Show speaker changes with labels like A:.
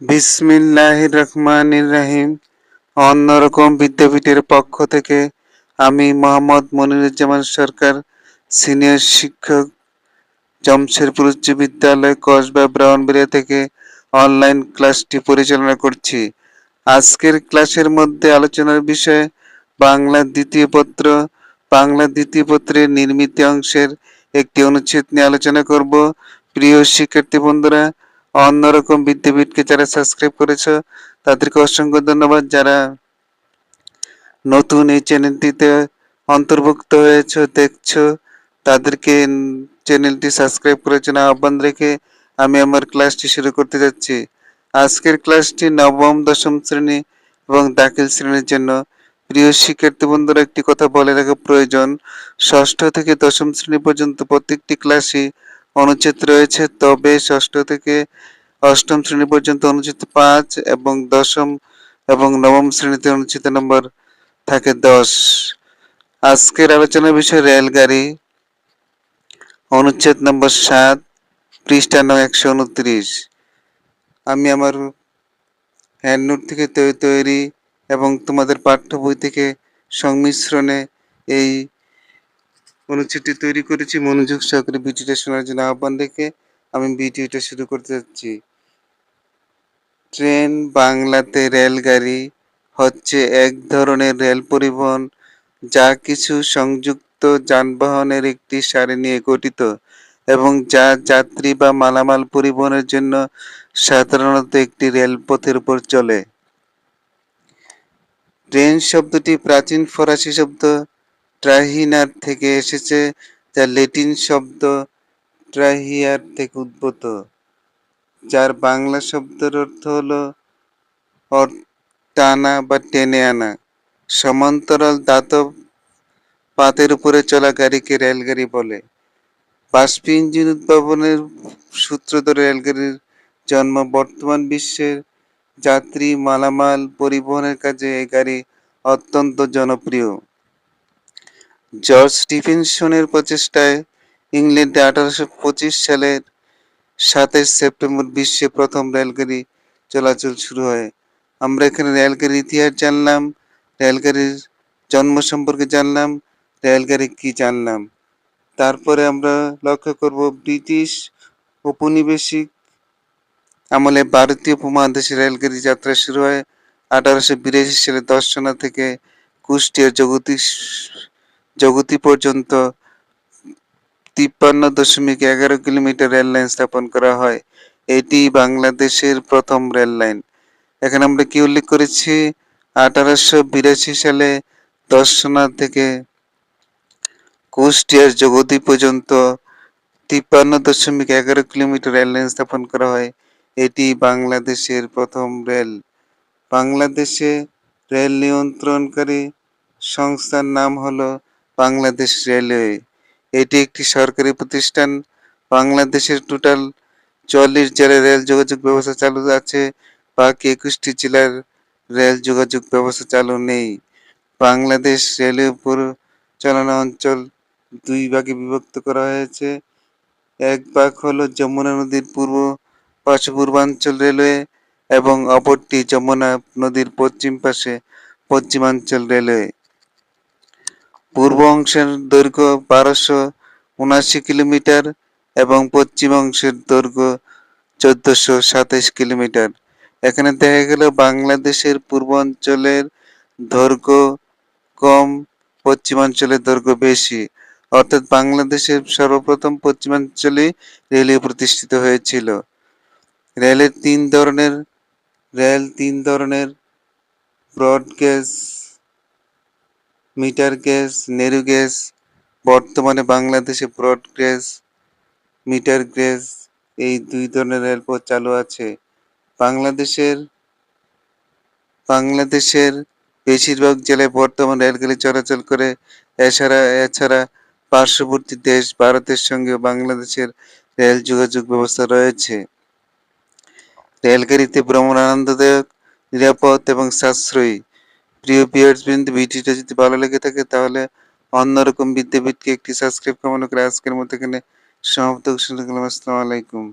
A: বিসমিল্লাহির রহমানির রহিম। অন্যরকম বিদ্যাপীঠের পক্ষ থেকে আমি মোহাম্মদ মনিরুজ্জামান সরকার, সিনিয়র শিক্ষক জমশেরপুর উচ্চ বিদ্যালয়, কসবা ব্রাউনবেরিয়া থেকে অনলাইন ক্লাসটি পরিচালনা করছি। আজকের ক্লাসের মধ্যে আলোচনার বিষয় বাংলা দ্বিতীয় পত্র। বাংলা দ্বিতীয় পত্রের নির্মিত অংশের একটি অনুচ্ছেদ নিয়ে আলোচনা করব। প্রিয় শিক্ষার্থী বন্ধুরা অন্যরকম বিদ্যাপীঠকে যারা সাবস্ক্রাইব করেছ, তাদেরকে অসংখ্য ধন্যবাদ। যারা নতুন এই চ্যানেলটিতে অন্তর্ভুক্ত হয়েছে, দেখছ, তাদেরকে চ্যানেলটি সাবস্ক্রাইব করার জন্য আহ্বান রেখে আমি আমার ক্লাসটি শুরু করতে যাচ্ছি। আজকের ক্লাসটি নবম, দশম শ্রেণি এবং দাখিল শ্রেণির জন্য। প্রিয় শিক্ষার্থী বন্ধুরা, একটি কথা বলে রাখা প্রয়োজন। ষষ্ঠ থেকে দশম শ্রেণি পর্যন্ত প্রত্যেকটি ক্লাসই অনুচ্ছেদ রয়েছে। তবে ষষ্ঠ থেকে অষ্টম শ্রেণি পর্যন্ত অনুচ্ছেদ পাঁচ এবং দশম এবং নবম শ্রেণীতে অনুচ্ছেদ নম্বর থাকে দশ। আজকের আলোচনার বিষয় রেলগাড়ি। অনুচ্ছেদ নম্বর সাত, পৃষ্ঠা নয় একশো উনত্রিশ। আমি আমার হ্যান্ডনোট থেকে তৈরি এবং তোমাদের পাঠ্য বই থেকে সংমিশ্রণে এই অনুচ্ছেদটি তৈরি করেছি, মনোযোগ সহকারে ভিডিওটা শোনার জন্য আহ্বান দেখে আমি ভিডিওটা শুরু করতে যাচ্ছি। ট্রেন, বাংলাতে রেলগাড়ি হচ্ছে এক ধরনের রেল পরিবহন, যা কিছু সংযুক্ত যানবাহনের একটি সারি নিয়ে গঠিত এবং যা যাত্রী বা মালামাল পরিবহনের জন্য সাধারণত একটি রেলপথের উপর চলে। ট্রেন শব্দটি প্রাচীন ফরাসি শব্দ ট্রাহিনার থেকে এসেছে যা লেটিন শব্দ ট্রাহিয়ার থেকে উদ্ভূত, যার বাংলা শব্দের অর্থ হলো টানা বা টেনে আনা। সমান্তরাল দাতব পাতের উপরে চলা গাড়িকে রেলগাড়ি বলে। বাষ্প ইঞ্জিন উদ্ভাবনের সূত্র ধরে রেলগাড়ির জন্ম বর্তমান বিশ্বের যাত্রী মালামাল পরিবহনের কাজে এই গাড়ি অত্যন্ত জনপ্রিয়। জর্জ স্টিফেনসনের প্রচেষ্টায় ইংল্যান্ডে আঠারোশো পঁচিশ সালের সাতাশ সেপ্টেম্বর বিশ্বে প্রথম রেলগাড়ি চলাচল শুরু হয়। আমরা এখানে রেলগাড়ির ইতিহাস জানলাম, রেলগাড়ির জন্ম সম্পর্কে জানলাম, রেলগাড়ি কি জানলাম। তারপরে আমরা লক্ষ্য করব ব্রিটিশ উপনিবেশিক আমলে ভারতীয় উপমহাদেশে রেলগাড়ি যাত্রা শুরু হয়। আঠারোশো বিরাশি সালে দর্শনা থেকে কুষ্টিয়া জগতী জগতী পর্যন্ত তিপ্পান্ন দশমিক এগারো কিলোমিটার রেল লাইন স্থাপন করা হয়। এটি বাংলাদেশের প্রথম রেল লাইন এখানে আমরা কি উল্লেখ করেছি? আঠারোশো বিরাশি সালে দর্শনা থেকে কুষ্টিয়ার জগতী পর্যন্ত তিপ্পান্ন দশমিক এগারো কিলোমিটার রেল লাইন স্থাপন করা হয়। এটি বাংলাদেশের প্রথম রেল বাংলাদেশে রেল নিয়ন্ত্রণকারী সংস্থার নাম হলো বাংলাদেশ রেলওয়ে। এটি একটি সরকারি প্রতিষ্ঠান। বাংলাদেশের টোটাল চল্লিশ জেলায় রেল যোগাযোগ ব্যবস্থা চালু আছে। বাকি একুশটি জেলার রেল যোগাযোগ ব্যবস্থা চালু নেই। বাংলাদেশ রেলওয়ে পরিচালনা অঞ্চল দুই ভাগে বিভক্ত করা হয়েছে। এক ভাগ হলো যমুনা নদীর পূর্ব পাশে পূর্বাঞ্চল রেলওয়ে এবং অপরটি যমুনা নদীর পশ্চিম পাশে পশ্চিমাঞ্চল রেলওয়ে। পূর্ব অংশের দৈর্ঘ্য বারোশো উনাশি কিলোমিটার এবং পশ্চিম অংশের দৈর্ঘ্য চোদ্দশো সাতাইশ কিলোমিটার। এখানে দেখা গেল বাংলাদেশের পূর্বাঞ্চলের দৈর্ঘ্য কম পশ্চিমাঞ্চলের দৈর্ঘ্য বেশি। অর্থাৎ বাংলাদেশের সর্বপ্রথম পশ্চিমাঞ্চলে রেলওয়ে প্রতিষ্ঠিত হয়েছিল। রেলের তিন ধরনের, রেল তিন ধরনের broad gauge metre gauge narrow gauge বর্তমানে বাংলাদেশে ব্রড গেজ মিটার গেজ এই দুই ধরনের রেলপথ চালু আছে। বাংলাদেশের বাংলাদেশের বেশিরভাগ জেলায় বর্তমান রেলগাড়ি চলাচল করে, এছাড়া এছাড়া পার্শ্ববর্তী দেশ ভারতের সঙ্গে বাংলাদেশের রেল যোগাযোগ ব্যবস্থা রয়েছে। রেলগাড়িতে ভ্রমণ আনন্দদায়ক, নিরাপদ এবং সাশ্রয়ী। প্রিয় ভিউয়ার্স বৃন্দ ভিডিওটা যদি ভালো লেগে থাকে তাহলে অন্যরকম বিদ্যাপীঠকে একটি সাবস্ক্রাইব কমানো করে আজকের মতো এখানে সমাপ্ত ঘোষণা করলাম আসসালামু আলাইকুম।